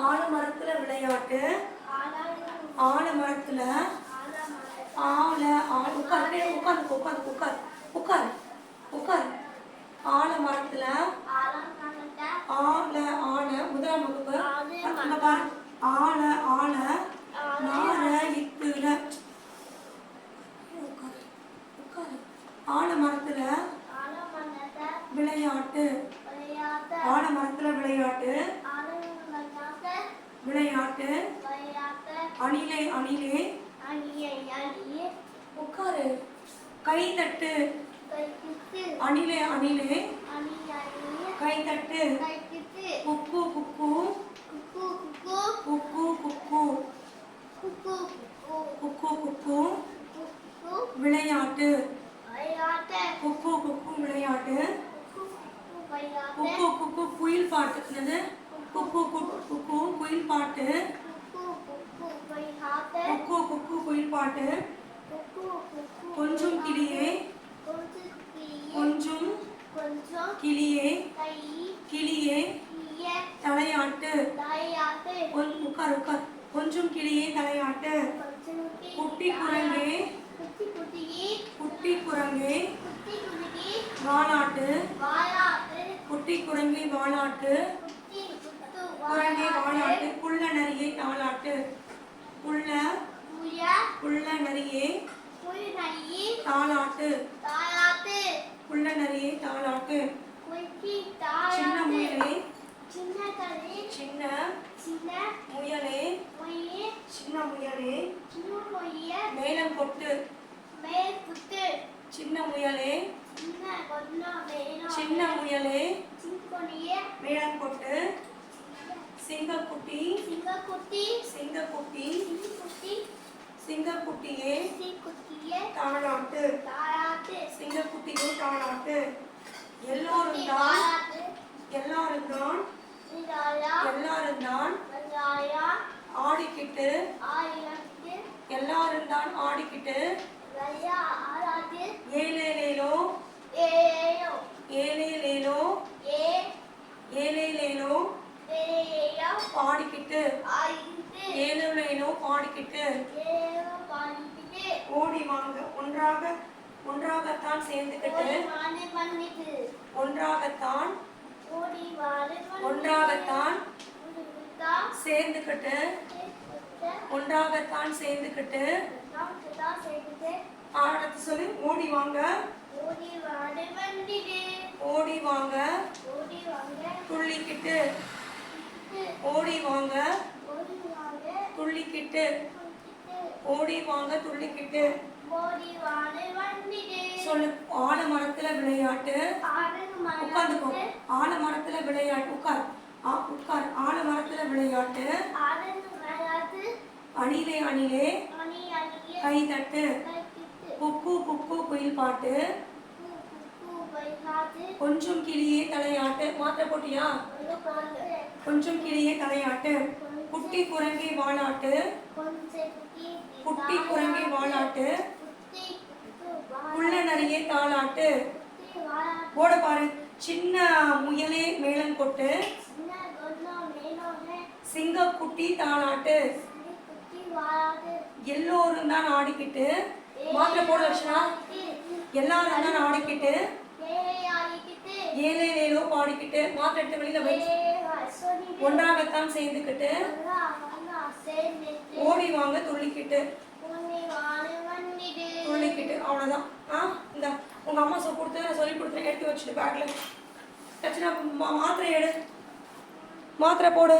ஆலமரத்துல விளையாட்டு. ஆலமரத்துல ஆல ஆள் உட்கார் அப்படியே உட்காந்து உட்காந்து உட்கார் உட்கார் ஆல மரத்துல ஆல ஆல முதலாம் வகுப்பு. அங்க பாரு. ஆல ஆல நார இத்துல உட்காரு உட்காரு. ஆலமரத்துல விளையாட்டு ஆலமரத்துல விளையாட்டு விளையாட்டு. அணிலே அணிலே. உட்காரு. கை தட்டு. அணிலே அணிலே. கை தட்டு. குக்கு குக்கு குக்கு குக்கு குக்கு குக்கு விளையாட்டு. குக்கு குக்கு விளையாட்டு. குக்கு குக்கு குயில் பாட்டு. என்னது? குக்கு குக்கு குக்கு குயில் பாட்டு. குக்கு குக்கு குயில் பாட்டு. கொஞ்சம் கிளியே. கொஞ்சம் கிளியே. கிளியே. தலையாட்டு. உட்கார் உட்கார் கொஞ்சம் கிளியே தலையாட்டு. குட்டி குரங்கே. குட்டி குரங்கே. வாயாட்டு குட்டி குரங்கே குட்டு குரங்கே வாலாட்டு வாயாட்டு புள்ள நரியே தாளாட்டு புள்ள புள்ள நரியே தாளாட்டு புள்ள நரியே தாளாட்டு சின்ன முயலே. சின்ன சின்ன சின்ன முயலே. சின்ன முயலே. மேலம் கொட்டு. சின்ன முயலே. சின்ன முயலே. மேளம் கொட்டு. சிங்கக்குட்டி சிங்கக்குட்டி சிங்கக்குட்டி சிங்கக்குட்டி சிங்கக்குட்டியே சிங்கக்குட்டிய தாளாட்டு. தாயாட்டு சிங்கக்குட்டியே தாளாட்டு. எல்லோரும் தான் எல்லாரும் தான் எல்லாரும் தான் ஆடிக்கிட்டு ஆயிரத்து எல்லாரும் தான் ஆடிக்கிட்டு வயா ஆயிரத்து ஏலேலேலோ பாடிக்கிட்டு ஓடி வாங்க. ஒன்றாக ஒன்றாகத்தான் சேர்ந்துக்கிட்டு ஒன்றாகத்தான் ஒன்றாகத்தான் சேர்ந்துக்கிட்டு ஒன்றாகத்தான் சேர்ந்துக்கிட்டு ஆடத்து சொல்லி ஓடி வாங்க. ஓடி வாங்க. துள்ளிக்கிட்டு ஓடி வாங்க. துள்ளிக்கிட்டு. ஓடி வாங்க துள்ளிக்கிட்டு. சொல்லு ஆலமரத்துல விளையாட்டு. ஆடுங்க உட்காந்துக்கோ. மரத்து ஆலமரத்துல விளையாட்டு. உட்கார். உட்கார். ஆலமரத்துல விளையாட்டு. ஆடுங்க மரத்து அணிலே அணிலே. கை தட்டு. குக்கு குக்கு குயில் பாட்டு. கொஞ்சம் கிளியே தலையாட்டு. மாத்திரை போட்டியா? கொஞ்சம் கிளியே தலையாட்டு. குட்டி குரங்கை கொஞ்சம் குட்டி குரங்கை குட்டு புள்ள நரியே தாளாட்டு. வாழாட்டு போட பாரு. சின்ன முயலே மேளம் கொட்டு. சிங்கக்குட்டி தாளாட்டு. சின்ன குட்டி வாழாட்டு எல்லோரும் தான் ஆடிக்கிட்டு. மாத்திரை போட லட்சணா. எல்லாரும் தான் ஆடிக்கிட்டு. ஏழேலேலோ பாடிக்கிட்டு மாத்திரை எடுத்து வெளியில ஏ ஒன்றாகத்தான் சேர்ந்துக்கிட்டு ஓடி வாங்க துள்ளிக்கிட்டு. துள்ளிக்கிட்டு அவ்வளோதான் ஆ இந்த உங்க அம்மா சொல் கொடுத்து நான் சொல்லி கொடுத்துட்டு எடுத்து வச்சுட்டு பேக்ல லட்சணா மாத்திரை எடு. மாத்திரை போடு.